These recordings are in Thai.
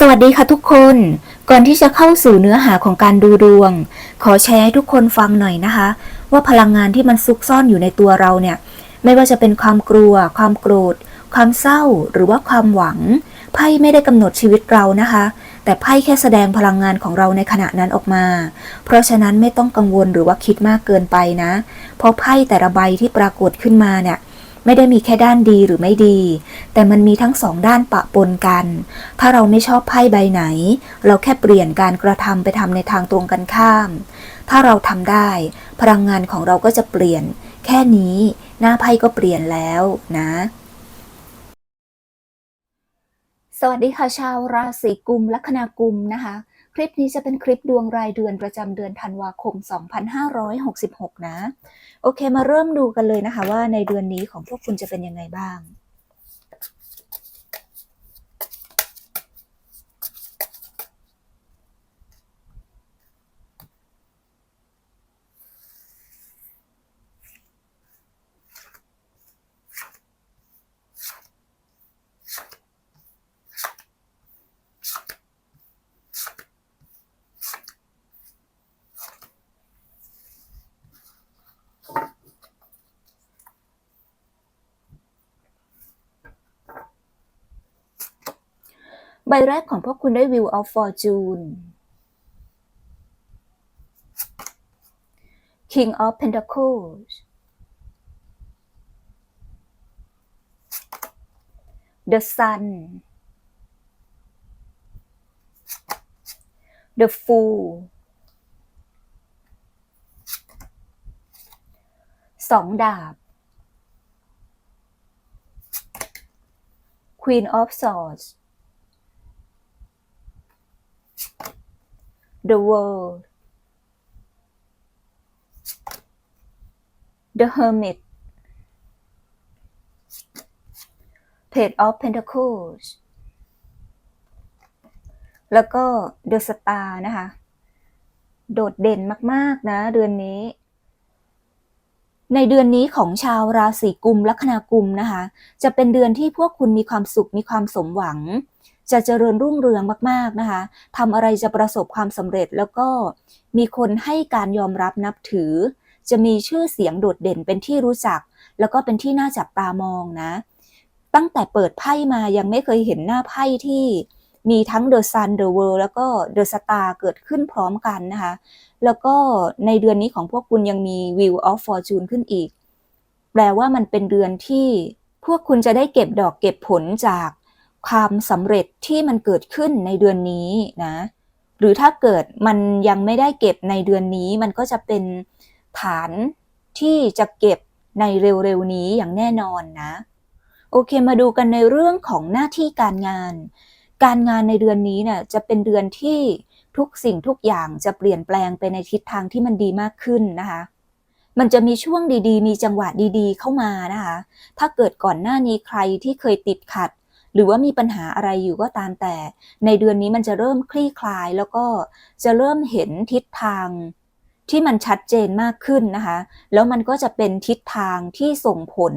สวัสดีค่ะทุกคน ก่อนที่จะเข้าสู่เนื้อหาของการดูดวง ขอแชร์ให้ทุกคนฟังหน่อยนะคะ ว่าพลังงานที่มันซุกซ่อนอยู่ในตัวเราเนี่ย ไม่ว่าจะเป็นความกลัว ความโกรธ ความเศร้า หรือว่าความหวัง ไพ่ไม่ได้กำหนดชีวิตเรานะคะ แต่ไพ่แค่แสดงพลังงานของเราในขณะนั้นออกมา เพราะฉะนั้นไม่ต้องกังวลหรือว่าคิดมากเกินไปนะ เพราะไพ่แต่ละใบที่ปรากฏขึ้นมาเนี่ย ไม่ได้มีแค่ด้านดีหรือไม่ดี แต่มันมีทั้งสองด้านปะปนกัน ถ้าเราไม่ชอบไพ่ใบไหน เราแค่เปลี่ยนการกระทำไปทำในทางตรงกันข้าม ถ้าเราทำได้ พลังงานของเราก็จะเปลี่ยน แค่นี้ หน้าไพ่ก็เปลี่ยนแล้วนะ สวัสดีค่ะชาวราศีกุมลัคนากุมนะคะ คลิปนี้จะเป็นคลิปดวงรายเดือนประจำเดือนธันวาคม 2566 นะ โอเคมาเริ่มดูกันเลยนะคะว่าในเดือนนี้ของพวกคุณจะเป็นยังไงบ้าง ใบแรกของพวกคุณได้ Wheel of Fortune King of Pentacles The Sun The Fool สองดาบ Queen of Swords the world the hermit page of pentacles แล้วก็ the star นะคะ โดดเด่นมาก ๆ นะ เดือนนี้ ในเดือนนี้ของชาวราศีกุมลัคนากุมนะคะ จะเป็นเดือนที่พวกคุณมีความสุขมีความสมหวัง จะเจริญรุ่งเรืองมากๆนะคะทำอะไรจะประสบความสำเร็จแล้วก็มีคนให้การยอมรับนับถือ จะมีชื่อเสียงโดดเด่นเป็นที่รู้จัก แล้วก็เป็นที่น่าจับตามองนะ ตั้งแต่เปิดไพ่มายังไม่เคยเห็นหน้าไพ่ที่มีทั้ง The Sun The World แล้วก็ The Star เกิดขึ้นพร้อมกันนะคะ แล้วก็ในเดือนนี้ของพวกคุณยังมี Wheel of Fortune ขึ้นอีก แปลว่ามันเป็นเดือนที่พวกคุณจะได้เก็บดอกเก็บผลจาก ความสำเร็จที่มันเกิดขึ้นในเดือนนี้นะหรือถ้าเกิดมันยังไม่ได้เก็บในเดือนนี้มันก็จะเป็นฐานที่จะเก็บในเร็วๆนี้อย่างแน่นอนนะ โอเคมาดูกันในเรื่องของหน้าที่การงาน การงานในเดือนนี้เนี่ยจะเป็นเดือนที่ทุกสิ่งทุกอย่างจะเปลี่ยนแปลงไปในทิศทางที่มันดีมากขึ้นนะคะ มันจะมีช่วงดีๆ มีจังหวะดีๆ เข้ามานะคะ ถ้าเกิดก่อนหน้านี้ใครที่เคยติดขัด รือว่ามีปัญหาอะไรอยู่ก็ตามแต่ ในเดือนนี้มันจะเริ่มคลี่คลายแล้วก็จะเริ่มเห็นทิศทางที่มันชัดเจนมากขึ้นนะคะ แล้วมันก็จะเป็นทิศทางที่ส่งผล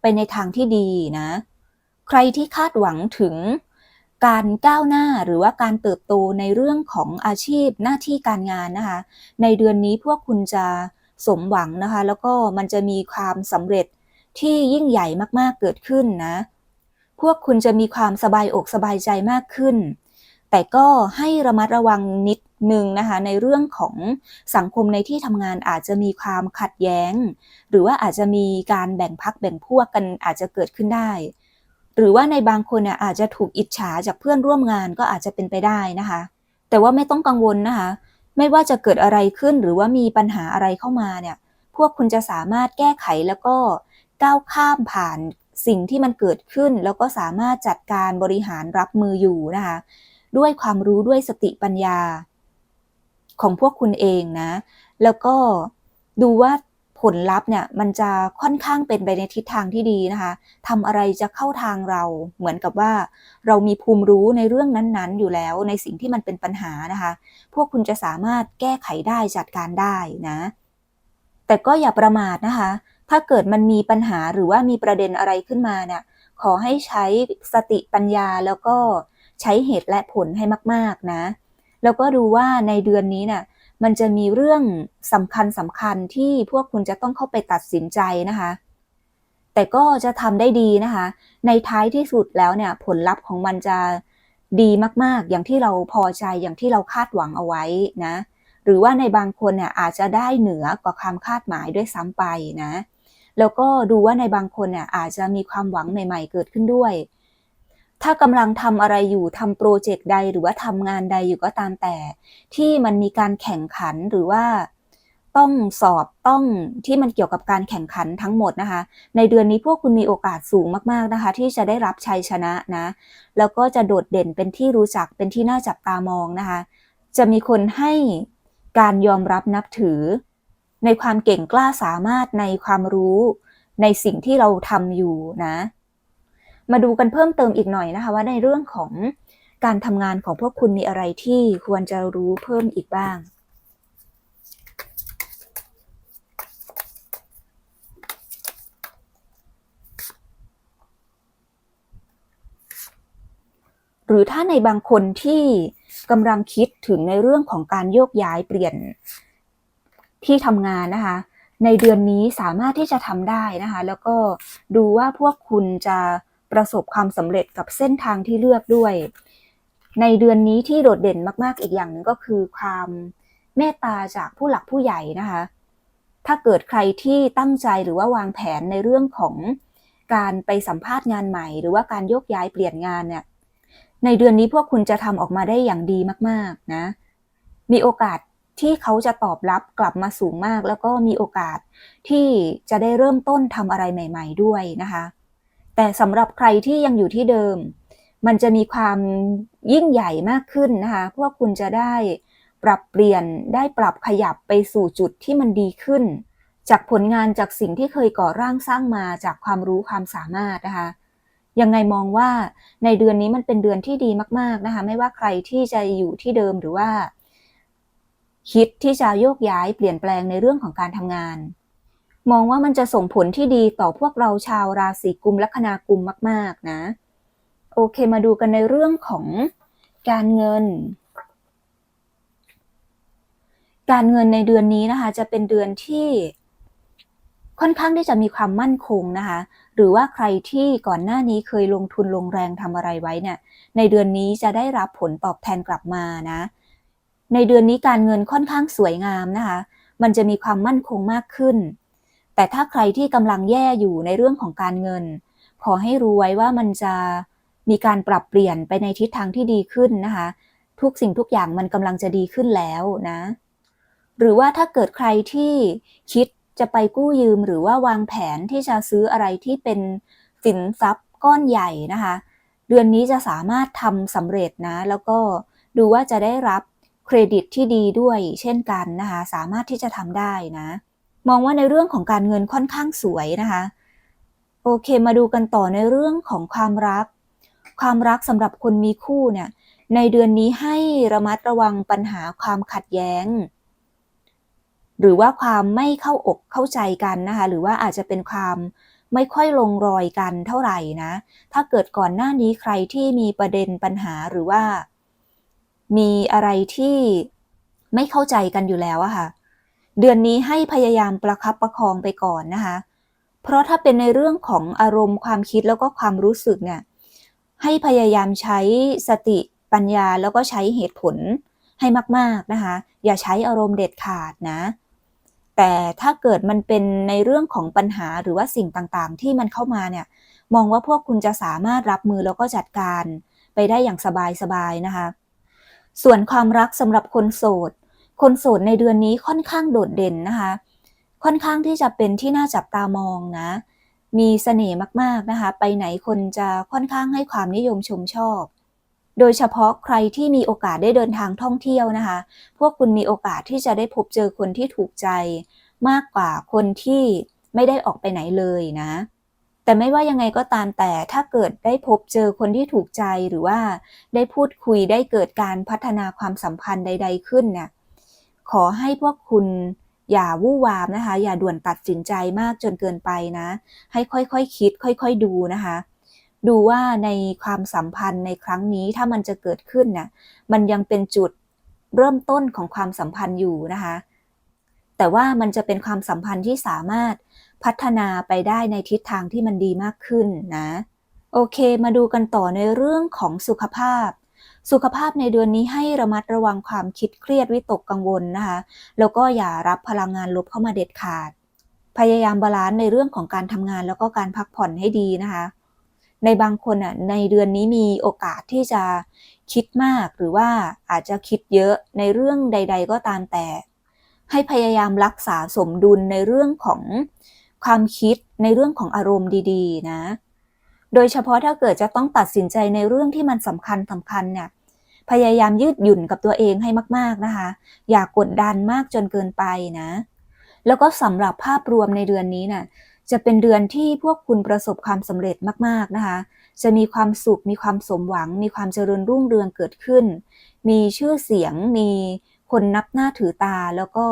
ไปในทางที่ดีนะ ใครที่คาดหวังถึงการก้าวหน้าหรือว่าการเติบโตในเรื่องของอาชีพหน้าที่การงานนะคะ ในเดือนนี้พวกคุณจะสมหวังนะคะ แล้วก็มันจะมีความสำเร็จที่ยิ่งใหญ่มากๆเกิดขึ้นนะ พวกคุณจะมีความสบายอกสบายใจมากขึ้น แต่ก็ให้ระมัดระวังนิดนึงนะคะในเรื่องของสังคมในที่ทำงานอาจจะมีความขัดแย้ง หรือว่าอาจจะมีการแบ่งพักแบ่งพวกกันอาจจะเกิดขึ้นได้ หรือว่าในบางคนเนี่ยอาจจะถูกอิจฉาจากเพื่อนร่วมงานก็อาจจะเป็นไปได้นะคะ แต่ว่าไม่ต้องกังวลนะคะ ไม่ว่าจะเกิดอะไรขึ้นหรือว่ามีปัญหาอะไรเข้ามาเนี่ยพวกคุณจะสามารถแก้ไขแล้วก็ก้าวข้ามผ่าน สิ่งที่มันเกิดขึ้น แล้วก็สามารถจัดการบริหารรับมืออยู่นะคะ ด้วยความรู้ด้วยสติปัญญา ของพวกคุณเองนะ แล้วก็ดูว่าผลลัพธ์เนี่ยมันจะค่อนข้างเป็นไปในทิศทางที่ดีนะคะทำอะไรจะเข้าทางเรา เหมือนกับว่า เรามีภูมิรู้ในเรื่องนั้นๆ อยู่แล้วในสิ่งที่มันเป็นปัญหานะคะ พวกคุณจะสามารถแก้ไขได้จัดการได้นะ แต่ก็อย่าประมาทนะคะ ถ้าเกิดมันมีปัญหาหรือว่ามีประเด็นอะไรขึ้นมาเนี่ยขอให้ใช้สติปัญญาแล้วก็ใช้เหตุและผลให้มาก ๆ นะ แล้วก็ดูว่าในเดือนนี้เนี่ยมันจะมีเรื่องสำคัญสำคัญที่พวกคุณจะต้องเข้าไปตัดสินใจนะคะ แต่ก็จะทำได้ดีนะคะ ในท้ายที่สุดแล้วเนี่ยผลลัพธ์ของมันจะดีมากๆ อย่างที่เราพอใจอย่างที่เราคาดหวังเอาไว้นะ หรือว่าในบางคนเนี่ยอาจจะได้เหนือกว่าความคาดหมายด้วยซ้ำไปนะ แล้วก็ดูว่าในบางคนเนี่ยอาจจะมีความหวังใหม่ ๆ เกิดขึ้นด้วย ถ้ากำลังทำอะไรอยู่ทำโปรเจกต์ใดหรือว่าทำงานใดอยู่ก็ตามแต่ ที่มันมีการแข่งขันหรือว่าต้องสอบต้องที่มันเกี่ยวกับการแข่งขันทั้งหมดนะคะ ในเดือนนี้พวกคุณมีโอกาสสูงมากๆนะคะ ที่จะได้รับชัยชนะนะ แล้วก็จะโดดเด่นเป็นที่รู้จักเป็นที่น่าจับตามองนะคะ จะมีคนให้การยอมรับนับถือ ในความเก่งกล้าสามารถในความรู้ในสิ่งที่เราทำอยู่นะ มาดูกันเพิ่มเติมอีกหน่อยนะคะว่าในเรื่องของการทำงานของพวกคุณมีอะไรที่ควรจะรู้เพิ่มอีกบ้างหรือถ้าในบางคนที่กำลังคิดถึงในเรื่องของการโยกย้ายเปลี่ยน ที่ทำงานนะคะ ในเดือนนี้สามารถที่จะทำได้นะคะ แล้วก็ดูว่าพวกคุณจะประสบความสำเร็จกับเส้นทางที่เลือกด้วย ในเดือนนี้ที่โดดเด่นมาก ๆ อีกอย่างหนึงก็คือความเมตตาจากผู้หลักผู้ใหญ่นะคะ ถ้าเกิดใครที่ตั้งใจหรือว่าวางแผนในเรื่องของการไปสัมภาษณ์งานใหม่ หรือว่าการโยกย้ายเปลี่ยนงานเนี่ย ในเดือนนี้พวกคุณจะทำออกมาได้อย่างดีมาก ๆ นะ มีโอกาส ที่เขาจะตอบรับกลับมาสูงมาก แล้วก็มีโอกาสที่จะได้เริ่มต้นทำอะไรใหม่ ๆ ด้วยนะคะ แต่สำหรับใครที่ยังอยู่ที่เดิม มันจะมีความยิ่งใหญ่มากขึ้นนะคะพวกคุณจะได้ปรับเปลี่ยนได้ปรับขยับไปสู่จุดที่มันดีขึ้น จากผลงานจากสิ่งที่เคยก่อร่างสร้างมาจากความรู้ความสามารถนะคะยังไงมองว่าในเดือนนี้มันเป็นเดือนที่ดีมาก ๆนะคะ ไม่ว่าใครที่จะอยู่ที่เดิมหรือว่า คิดที่จะโยกย้ายเปลี่ยนแปลงในเรื่องของการทำงาน มองว่ามันจะส่งผลที่ดีต่อพวกเราชาวราศีกุมลัคนากุมมาก ๆ นะ โอเคมาดูกันในเรื่องของการเงิน การเงินในเดือนนี้นะคะ จะเป็นเดือนที่ค่อนข้างที่จะมีความมั่นคงนะคะ หรือว่าใครที่ก่อนหน้านี้เคยลงทุนลงแรงทำอะไรไว้เนี่ย ในเดือนนี้จะได้รับผลตอบแทนกลับมานะ ในเดือนนี้การเงินค่อนข้างสวยงามนะคะ มันจะมีความมั่นคงมากขึ้น แต่ถ้าใครที่กำลังแย่อยู่ในเรื่องของการเงิน ขอให้รู้ไว้ว่ามันจะมีการปรับเปลี่ยนไปในทิศทางที่ดีขึ้นนะคะ ทุกสิ่งทุกอย่างมันกำลังจะดีขึ้นแล้วนะ หรือว่าถ้าเกิดใครที่คิดจะไปกู้ยืมหรือว่าวางแผนที่จะซื้ออะไรที่เป็นสินทรัพย์ก้อนใหญ่นะคะ เดือนนี้จะสามารถทำสำเร็จนะ แล้วก็ดูว่าจะได้รับ เครดิตที่ดีด้วยเช่นกันนะคะสามารถที่จะทำได้นะ มองว่าในเรื่องของการเงินค่อนข้างสวยนะคะโอเคมาดูกันต่อในเรื่องของความรัก ความรักสำหรับคนมีคู่เนี่ยในเดือนนี้ให้ระมัดระวังปัญหาความขัดแย้ง หรือว่าความไม่เข้าอกเข้าใจกันนะคะหรือว่าอาจจะเป็นความไม่ค่อยลงรอยกันเท่าไหร่นะ ถ้าเกิดก่อนหน้านี้ใครที่มีประเด็นปัญหาหรือว่า มีอะไรที่ไม่เข้าใจกันอยู่แล้วอะค่ะ เดือนนี้ให้พยายามประคับประคองไปก่อนนะคะ เพราะถ้าเป็นในเรื่องของอารมณ์ความคิดแล้วก็ความรู้สึกเนี่ย ให้พยายามใช้สติปัญญาแล้วก็ใช้เหตุผลให้มาก ๆ นะคะ อย่าใช้อารมณ์เด็ดขาดนะ แต่ถ้าเกิดมันเป็นในเรื่องของปัญหาหรือว่าสิ่งต่างๆ ที่มันเข้ามาเนี่ย มองว่าพวกคุณจะสามารถรับมือแล้วก็จัดการไปได้อย่างสบาย ๆ นะคะ ส่วนความรักสำหรับคนโสด คนโสดในเดือนนี้ค่อนข้างโดดเด่นนะคะ ค่อนข้างที่จะเป็นที่น่าจับตามองนะ มีเสน่ห์มากๆนะคะ ไปไหนคนจะค่อนข้างให้ความนิยมชมชอบ โดยเฉพาะใครที่มีโอกาสได้เดินทางท่องเที่ยวนะคะ พวกคุณมีโอกาสที่จะได้พบเจอคนที่ถูกใจ มากกว่าคนที่ไม่ได้ออกไปไหนเลยนะ แต่ไม่ว่ายังไงก็ตามแต่ถ้าเกิดได้พบเจอคนที่ถูกใจหรือว่าได้พูดคุยได้เกิดการพัฒนาความสัมพันธ์ใด ๆ ขึ้นเนี่ยขอให้พวกคุณอย่าวู่วามนะคะ อย่าด่วนตัดสินใจมากจนเกินไปนะ ให้ค่อยๆคคิด ค่อย ๆ ดูนะคะ ดูว่าในความสัมพันธ์ในครั้งนี้ถ้ามันจะเกิดขึ้นน่ะมันยังเป็นจุดเริ่มต้นของความสัมพันธ์อยู่นะคะ แต่ว่ามันจะเป็นความสัมพันธ์ที่สามารถ พัฒนาไปได้ในทิศทางที่มันดีมากขึ้นนะ โอเค มาดูกันต่อในเรื่องของสุขภาพ สุขภาพในเดือนนี้ให้ระมัดระวังความคิดเครียดวิตกกังวลนะคะ แล้วก็อย่ารับพลังงานลบเข้ามาเด็ดขาด พยายามบาลานซ์ในเรื่องของการทำงานแล้วก็การพักผ่อนให้ดีนะคะ ในบางคนอะในเดือนนี้มีโอกาสที่จะคิดมากหรือว่าอาจจะคิดเยอะในเรื่องใด ๆ ก็ตามแต่ ให้พยายามรักษาสมดุลในเรื่องของ ความคิดในเรื่องของอารมณ์ดีๆ นะ โดยเฉพาะถ้าเกิดจะต้องตัดสินใจในเรื่องที่มันสำคัญสำคัญเนี่ยพยายามยืดหยุ่นกับตัวเองให้มาก ๆนะคะ อย่ากดดันมากจนเกินไปนะ แล้วก็สำหรับภาพรวมในเดือนนี้น่ะจะเป็นเดือนที่พวกคุณประสบความสำเร็จมาก ๆนะคะ จะมีความสุข มีความสมหวัง มีความเจริญรุ่งเรืองเกิดขึ้น มีชื่อเสียง มีคนนับหน้าถือตา แล้วก็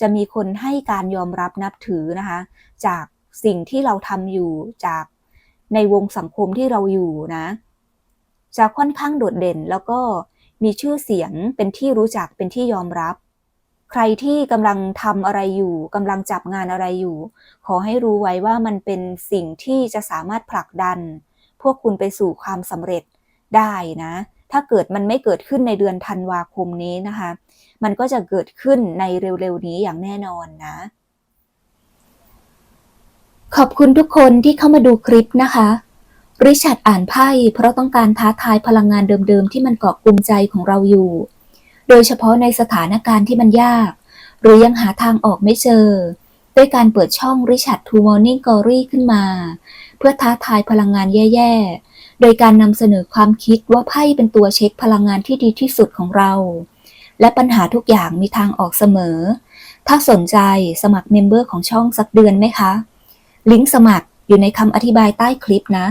จะมีคนให้การยอมรับนับถือนะคะ จากสิ่งที่เราทำอยู่จากในวงสังคมที่เราอยู่นะ จะค่อนข้างโดดเด่นแล้วก็มีชื่อเสียงเป็นที่รู้จักเป็นที่ยอมรับ ใครที่กำลังทำอะไรอยู่กำลังจับงานอะไรอยู่ ขอให้รู้ไว้ว่ามันเป็นสิ่งที่จะสามารถผลักดัน พวกคุณไปสู่ความสำเร็จได้นะ ถ้าเกิดมันไม่เกิดขึ้นในเดือนธันวาคมนี้นะคะ มันก็จะเกิดขึ้นในเร็วๆนี้อย่างแน่นอนนะ ขอบคุณทุกคนที่เข้ามาดูคลิปนะคะริชาร์ดอ่านไพ่เพราะต้องการท้าทายพลังงานเดิมๆ ที่มันเกาะกลุ่มใจของเราอยู่ โดยเฉพาะในสถานการณ์ที่มันยาก หรือยังหาทางออกไม่เจอ ด้วยการเปิดช่องริชาร์ดทูมอร์นิ่งกอรี่ขึ้นมา เพื่อท้าทายพลังงานแย่ๆ โดยการนำเสนอความคิดว่าไพ่เป็นตัวเช็คพลังงานที่ดีที่สุดของเรา และปัญหาทุกอย่างมีทางออกเสมอ ถ้าสนใจสมัครเมมเบอร์ของช่องสักเดือนไหมคะ ลิงก์สมัครอยู่ในคำอธิบายใต้คลิปนะ